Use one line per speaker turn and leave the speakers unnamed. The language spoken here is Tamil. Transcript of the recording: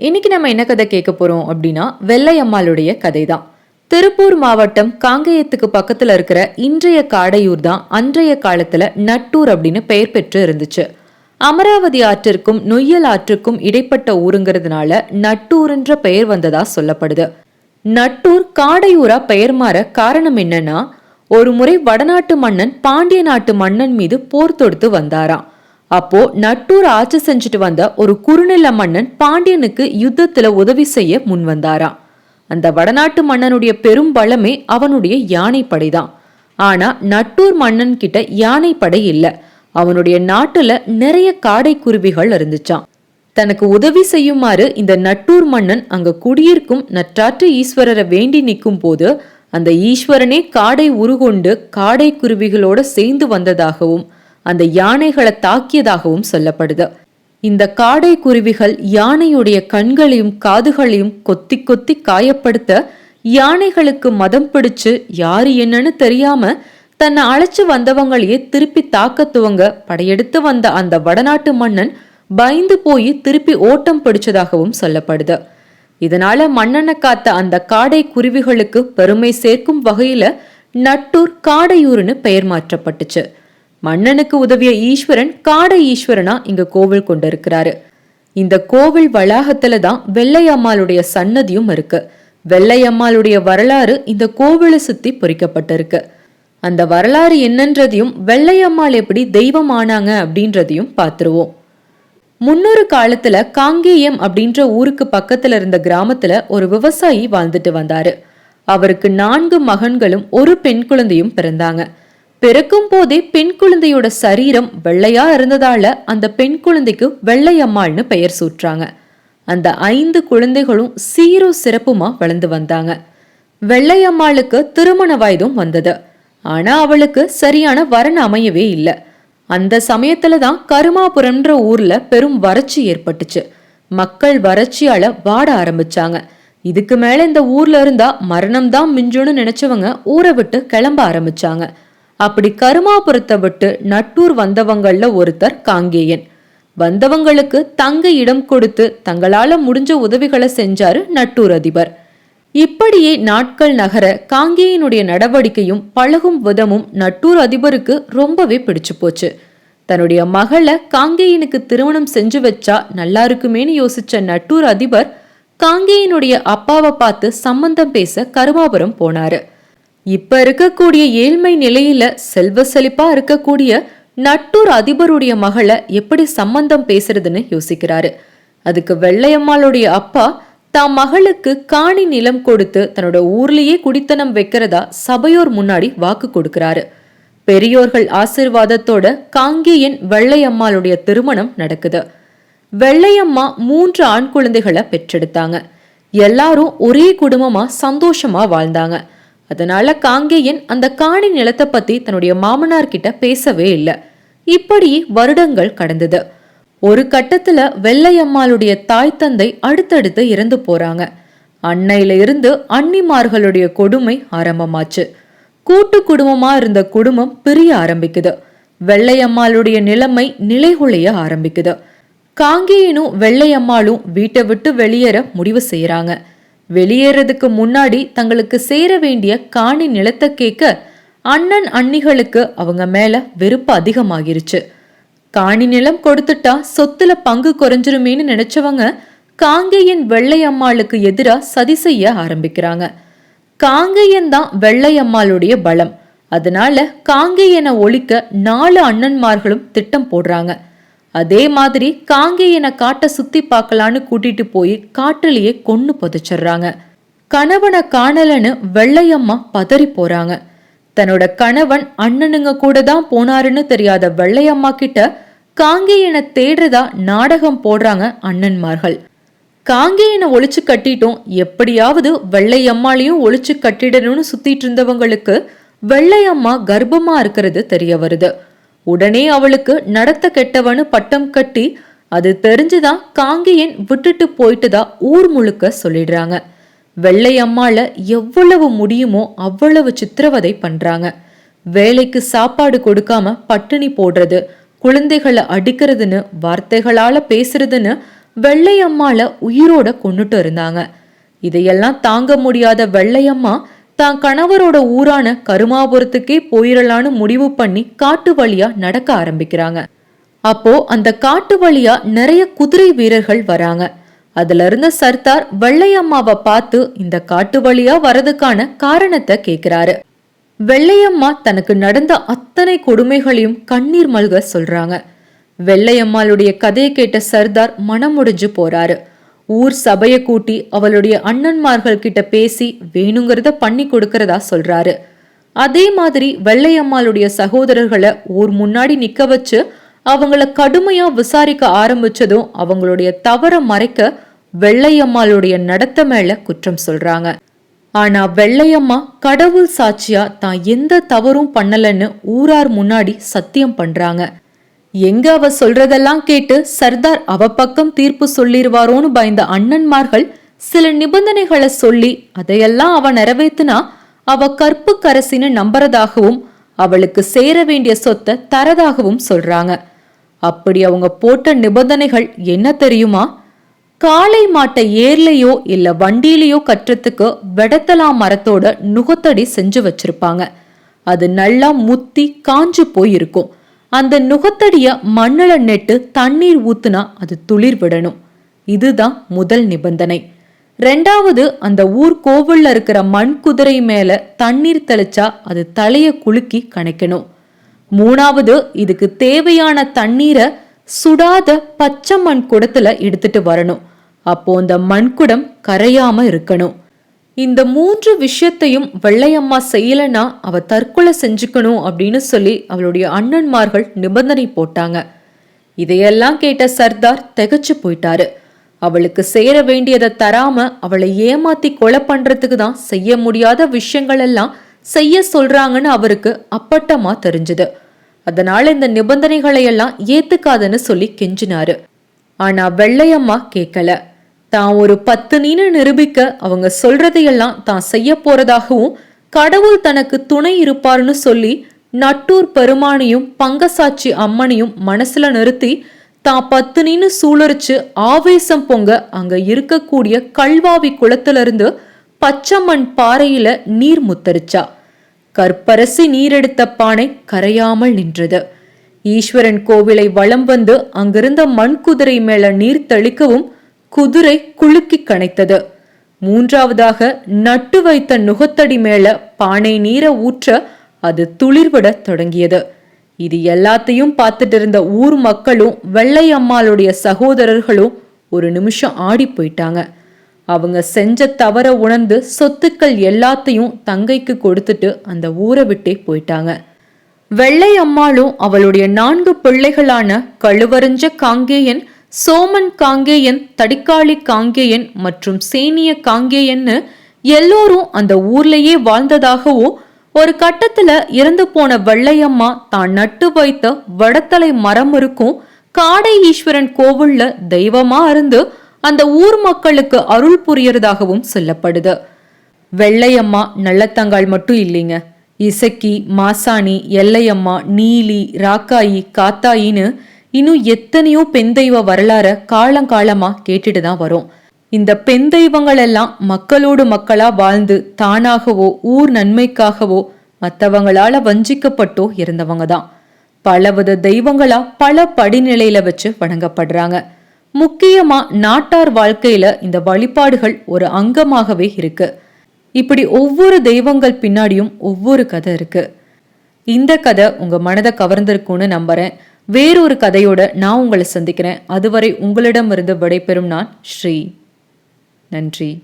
இன்னைக்கு நம்ம என்ன கதை கேட்க போறோம் அப்படின்னா வெள்ளையம்மாளுடைய கதை தான் திருப்பூர் மாவட்டம் காங்கேயத்துக்கு பக்கத்துல இருக்கிற இன்றைய காடையூர் தான் அன்றைய காலத்துல நட்டூர் அப்படின்னு பெயர் பெற்று இருந்துச்சு. அமராவதி ஆற்றிற்கும் நொய்யல் ஆற்றுக்கும் இடைப்பட்ட ஊருங்கிறதுனால நட்டூர்ன்ற பெயர் வந்ததா சொல்லப்படுது. நட்டூர் காடையூரா பெயர் மாற காரணம் என்னன்னா ஒரு முறை வடநாட்டு மன்னன் பாண்டிய நாட்டு மன்னன் மீது போர் தொடுத்து வந்தாராம். அப்போ நட்டூர் ஆட்சி செஞ்சுட்டு வந்த ஒரு குறுநில மன்னன் பாண்டியனுக்கு யுத்தத்துல உதவி செய்ய முன் வந்தாராம். அந்த வடநாட்டு மன்னனுடைய பெரும் பலமே அவனுடைய யானைப்படை தான் ஆனா நட்டூர் மன்னன் கிட்ட யானைப்படை இல்ல. அவனுடைய நாட்டுல நிறைய காடை குருவிகள் இருந்துச்சான் தனக்கு உதவி செய்யுமாறு இந்த நட்டூர் மன்னன் அங்க குடியிருக்கும் நற்றாற்று ஈஸ்வரரை வேண்டி நிற்கும் போது அந்த ஈஸ்வரனே காடை உருகொண்டு காடை குருவிகளோட சேர்ந்து வந்ததாகவும் அந்த யானைகளை தாக்கியதாகவும் சொல்லப்படுது. இந்த காடை குருவிகள் யானையுடைய கண்களையும் காதுகளையும் கொத்தி கொத்தி காயப்படுத்த யானைகளுக்கு மதம் பிடிச்சு யாரு என்னன்னு தெரியாம தன்னை அழைச்சு வந்தவங்களையே திருப்பி தாக்க துவங்க படையெடுத்து வந்த அந்த வடநாட்டு மன்னன் பயந்து போய் திருப்பி ஓட்டம் பிடிச்சதாகவும் சொல்லப்படுது. இதனால மன்னனை காத்த அந்த காடை குருவிகளுக்கு பெருமை சேர்க்கும் வகையில நட்டூர் காடையூர்னு பெயர் மாற்றப்பட்டுச்சு. மன்னனுக்கு உதவிய ஈஸ்வரன் காடை ஈஸ்வரனா இங்க கோவில் கொண்டிருக்கிறாரு. இந்த கோவில் வளாகத்துல தான் வெள்ளையம்மாளுடைய சன்னதியும் இருக்கு. வெள்ளையம்மாளுடைய வரலாறு இந்த கோவிலை சுத்தி பொறிக்கப்பட்டிருக்கு. அந்த வரலாறு என்னன்றதையும் வெள்ளையம்மாள் எப்படி தெய்வம் ஆனாங்க அப்படின்றதையும் பார்த்துருவோம். முன்னொரு காலத்துல காங்கேயம் அப்படின்ற ஊருக்கு பக்கத்துல இருந்த கிராமத்துல ஒரு விவசாயி வாழ்ந்துட்டு வந்தாரு. அவருக்கு நான்கு மகன்களும் ஒரு பெண் குழந்தையும் பிறந்தாங்க. பிறக்கும் போதே பெண் குழந்தையோட சரீரம் வெள்ளையா இருந்ததால அந்த பெண் குழந்தைக்கு வெள்ளையம்மாள்னு பெயர் சூட்டுறாங்க. அந்த ஐந்து குழந்தைகளும் சீரோ சிறப்புமா வளர்ந்து வந்தாங்க. வெள்ளையம்மாளுக்கு திருமண வயதும் வந்தது. ஆனா அவளுக்கு சரியான வரன் அமையவே இல்லை. அந்த சமயத்துல தான் கருமாபுரம்ன்ற ஊர்ல பெரும் வறட்சி ஏற்பட்டுச்சு. மக்கள் வறட்சியால வாட ஆரம்பிச்சாங்க. இதுக்கு மேல இந்த ஊர்ல இருந்தா மரணம் தான் மிஞ்சுன்னு நினைச்சவங்க ஊரை விட்டு கிளம்ப ஆரம்பிச்சாங்க. அப்படி கருமாபுரத்தை விட்டு நட்டூர் வந்தவங்கள்ல ஒருத்தர் காங்கேயன். வந்தவங்களுக்கு தங்க இடம் கொடுத்து தங்களால முடிஞ்ச உதவிகளை செஞ்சாரு நட்டூர் அதிபர். இப்படியே நாட்கள் நகர காங்கேயனுடைய நடவடிக்கையும் பழகும் விதமும் நட்டூர் அதிபருக்கு ரொம்பவே பிடிச்சு போச்சு. தன்னுடைய மகளை காங்கேயனுக்கு திருமணம் செஞ்சு வச்சா நல்லா இருக்குமேனு யோசிச்ச நட்டூர் அதிபர் காங்கேயனுடைய அப்பாவை பார்த்து சம்பந்தம் பேச கருமாபுரம் போனாரு. இப்ப இருக்கக்கூடிய ஏழ்மை நிலையில செல்வ செழிப்பா இருக்கக்கூடிய நட்டூர் அதிபருடைய மகளை எப்படி சம்பந்தம் பேசுறதுன்னு யோசிக்கிறாரு. அதுக்கு வெள்ளையம்மாளுடைய அப்பா தான் மகளுக்கு காணி நிலம் கொடுத்து தன்னோட ஊர்லயே குடித்தனம் வைக்கிறதா சபையோர் முன்னாடி வாக்கு கொடுக்கிறாரு. பெரியோர்கள் ஆசிர்வாதத்தோட காங்கேயன் வெள்ளையம்மாளுடைய திருமணம் நடக்குது. வெள்ளையம்மா மூன்று ஆண் குழந்தைகளை பெற்றெடுத்தாங்க. எல்லாரும் ஒரே குடும்பமா சந்தோஷமா வாழ்ந்தாங்க. அதனால காங்கேயன் அந்த காணி நிலத்தை பத்தி தன்னுடைய மாமனார் கிட்ட பேசவே இல்லை. இப்படி வருடங்கள் கடந்தது. ஒரு கட்டத்துல வெள்ளையம்மாளுடைய தாய் தந்தை அடுத்தடுத்து இறந்து போறாங்க. அன்னையில இருந்து அன்னிமார்களுடைய கொடுமை ஆரம்பமாச்சு. கூட்டு குடும்பமா இருந்த குடும்பம் பிரிய ஆரம்பிக்குது. வெள்ளையம்மாளுடைய நிலைமை நிலைகுலைய ஆரம்பிக்குது. காங்கேயனும் வெள்ளையம்மாளும் வீட்டை விட்டு வெளியேற முடிவு செய்யறாங்க வெளியேறதுக்கு முன்னாடி தங்களுக்கு சேர வேண்டிய காணி நிலத்தை கேட்க அண்ணன் அண்ணிகளுக்கு அவங்க மேல வெறுப்பு அதிகமாகிருச்சு. காணி நிலம் கொடுத்துட்டா சொத்துல பங்கு குறைஞ்சிருமேன்னு நினைச்சவங்க காங்கேயன் வெள்ளையம்மாளுக்கு எதிராக சதி செய்ய ஆரம்பிக்கிறாங்க. காங்கேயன் தான் வெள்ளையம்மாளுடைய பலம். அதனால காங்கேயனை ஒழிக்க நாலு அண்ணன்மார்களும் திட்டம் போடுறாங்க. அதே மாதிரி காங்கேயனை காட்டை சுத்தி பார்க்கலான்னு கூட்டிட்டு போய் காட்டிலேயே கொன்னு புதைச்சிடுறாங்க. கணவனை காணலன்னு வெள்ளையம்மா பதறி போறாங்க. தன்னோட கணவன் அண்ணனுங்க கூட தான் போனாருன்னு தெரியாத வெள்ளையம்மா கிட்ட காங்கேயனை தேடுறதா நாடகம் போடுறாங்க அண்ணன்மார்கள். காங்கேயனை ஒழிச்சு கட்டிட்டோம் எப்படியாவது வெள்ளையம்மாலையும் ஒழிச்சு கட்டிடணும்னு சுத்திட்டு இருந்தவங்களுக்கு வெள்ளையம்மா கர்ப்பமா இருக்கிறது தெரிய வருது. உடனே அவளுக்கு நடத்த கெட்டவனு பட்டம் கட்டி அது தெரிஞ்சுதான் காங்கேயன் விட்டுட்டு போயிட்டுதா ஊர் முழுக்க சொல்லிடுறாங்க. வெள்ளை அம்மால எவ்வளவு முடியுமோ அவ்வளவு சித்திரவதை பண்றாங்க. வேலைக்கு சாப்பாடு கொடுக்காம பட்டினி போடுறது குழந்தைகளை அடிக்கிறதுன்னு வார்த்தைகளால பேசுறதுன்னு வெள்ளையம்மால உயிரோட கொண்டுட்டு இருந்தாங்க. இதையெல்லாம் தாங்க முடியாத வெள்ளையம்மா தான் கணவரோட ஊரான கருமாபுரத்துக்கே போயிடலான்னு முடிவு பண்ணி காட்டு வழியா நடக்க ஆரம்பிக்கிறாங்க. அப்போ அந்த காட்டு வழியா நிறைய குதிரை வீரர்கள் வராங்க. அதுல இருந்த சர்தார் வெள்ளையம்மாவை பார்த்து இந்த காட்டு வழியா வரதுக்கான காரணத்தை கேக்குறாரு. வெள்ளையம்மா தனக்கு நடந்த அத்தனை கொடுமைகளையும் கண்ணீர் மல்க சொல்றாங்க. வெள்ளையம்மாளுடைய கதையை கேட்ட சர்தார் மனமுடிஞ்சு போறாரு. ஊர் சபையை கூட்டி அவளுடைய அண்ணன்மார்கள் கிட்ட பேசி வேணுங்கிறத பண்ணி கொடுக்கறதா சொல்றாரு. அதே மாதிரி வெள்ளையம்மாளுடைய சகோதரர்களை ஊர் முன்னாடி நிக்க வச்சு அவங்கள கடுமையா விசாரிக்க ஆரம்பிச்சதும் அவங்களுடைய தவற மறைக்க வெள்ளையம்மாளுடைய நடத்த மேல குற்றம் சொல்றாங்க. ஆனா வெள்ளையம்மா கடவுள் சாட்சியா தான் எந்த தவறும் பண்ணலன்னு ஊரார் முன்னாடி சத்தியம் பண்றாங்க. எங்க அவ சொல்றதெல்லாம் கேட்டு சர்தார் அவ பக்கம் தீர்ப்பு சொல்லிருவாரோன்னு பயந்த அண்ணன்மார்கள் சில நிபந்தனைகளை சொல்லி அதையெல்லாம் அவ நிறைவேத்தினா அவ கற்பு கரசின்னு நம்புறதாகவும் அவளுக்கு சேர வேண்டிய சொத்தை தரதாகவும் சொல்றாங்க. அப்படி அவங்க போட்ட நிபந்தனைகள் என்ன தெரியுமா? காளை மாட்டை ஏர்லையோ இல்ல வண்டியிலையோ கட்டுறதுக்கு வெடத்தலா மரத்தோட நுகத்தடி செஞ்சு வச்சிருப்பாங்க. அது நல்லா முத்தி காஞ்சு போயிருக்கும். அந்த நுகத்தடிய மண்ணில் நெட்டு தண்ணீர் ஊத்துனா அது துளிர் விடணும். இதுதான் முதல் நிபந்தனை. ரெண்டாவது அந்த ஊர் கோவில்ல இருக்கிற மண் குதிரை மேல தண்ணீர் தெளிச்சா அது தலைய குலுக்கி கணைக்கணும். மூணாவது இதுக்கு தேவையான தண்ணீரை சுடாத பச்சை மண் குடத்துல எடுத்துட்டு வரணும். அப்போ அந்த மண்குடம் கரையாம இருக்கணும். இந்த மூன்று விஷயத்தையும் வெள்ளையம்மா செய்யலைன்னா அவ தற்கொலை செஞ்சுக்கணும் அப்படின்னு சொல்லி அவளுடைய அண்ணன்மார்கள் நிபந்தனை போட்டாங்க. இதையெல்லாம் கேட்ட சர்தார் திகச்சு போயிட்டாரு. அவளுக்கு சேர வேண்டியதை தராம அவளை ஏமாத்தி கொலை பண்றதுக்கு தான் செய்ய முடியாத விஷயங்கள் எல்லாம் செய்ய சொல்றாங்கன்னு அவருக்கு அப்பட்டமா தெரிஞ்சது. அதனால இந்த நிபந்தனைகளை எல்லாம் ஏத்துக்காதுன்னு சொல்லி கெஞ்சினாரு. ஆனா வெள்ளையம்மா கேட்கல தான் ஒரு பத்தினின்னு நிரூபிக்க அவங்க சொல்றதையெல்லாம் தான் செய்ய போறதாகவும் கடவுள் தனக்கு துணை இருப்பார்னு சொல்லி நட்டூர் பெருமானையும் பங்கசாட்சி அம்மனையும் மனசுல நிறுத்தி தான் பத்தினின்னு சூழரிச்சு ஆவேசம் பொங்க அங்க இருக்கக்கூடிய கல்வாவி குளத்திலிருந்து பச்சைமண் பாறையில நீர் முத்தரிச்சா. கற்பரசி நீரெடுத்த பானை கரையாமல் நின்றது. ஈஸ்வரன் கோவிலை வலம் வந்து அங்கிருந்த மண் குதிரை மேல நீர் தெளிக்கவும் குதிரை குலுக்கி கணைத்தது மூன்றாவதாக நட்டு வைத்த நுகத்தடி மேல பானை நீரை ஊற்ற அது துளிர்விட தொடங்கியது. இது எல்லாத்தையும் பார்த்துட்டு இருந்த ஊர் மக்களும் வெள்ளை அம்மாளுடைய சகோதரர்களும் ஒரு நிமிஷம் ஆடி போயிட்டாங்க. அவங்க செஞ்ச தவற உணர்ந்து சொத்துக்கள் எல்லாத்தையும் தங்கைக்கு கொடுத்துட்டு அந்த ஊரை விட்டே போயிட்டாங்க. வெள்ளை அம்மாளும் அவளுடைய நான்கு பிள்ளைகளான கழுவறிஞ்ச காங்கேயன் சோமன் காங்கேயன் தடிக்காளி காங்கேயன் மற்றும் சேனிய காங்கேயன்னு எல்லோரும் அந்த ஊர்லயே வாழ்ந்ததாகவும் ஒரு கட்டத்துல இறந்து போன வெள்ளையம்மா தான் நட்டு வைத்த வடத்தலை மரம் இருக்கும் காடை ஈஸ்வரன் கோவில்ல தெய்வமா இருந்து அந்த ஊர் மக்களுக்கு அருள் புரியறதாகவும் சொல்லப்படுது. வெள்ளையம்மா நல்லத்தங்காள் மட்டும் இல்லைங்க. இசக்கி மாசாணி எல்லையம்மா நீலி ராக்காயி காத்தாயின்னு இன்னும் எத்தனையோ பெண் தெய்வ வரலாற காலங்காலமா கேட்டுட்டு தான் வரும். இந்த பெண் தெய்வங்கள் எல்லாம் மக்களோடு மக்களா வாழ்ந்து தானாகவோ ஊர் நன்மைக்காகவோ மற்றவங்களால வஞ்சிக்கப்பட்டோ இருந்தவங்க தான். பலவித தெய்வங்களா பல படிநிலையில வச்சு வணங்கப்படுறாங்க. முக்கியமா நாட்டார் வாழ்க்கையில இந்த வழிபாடுகள் ஒரு அங்கமாகவே இருக்கு. இப்படி ஒவ்வொரு தெய்வங்கள் பின்னாடியும் ஒவ்வொரு கதை இருக்கு. இந்த கதை உங்க மனதை கவர்ந்திருக்கும்னு நம்புறேன். வேறொரு கதையோட நான் உங்களை சந்திக்கிறேன். அதுவரை உங்களிடமிருந்து விடைபெறும் நான் ஸ்ரீ. நன்றி.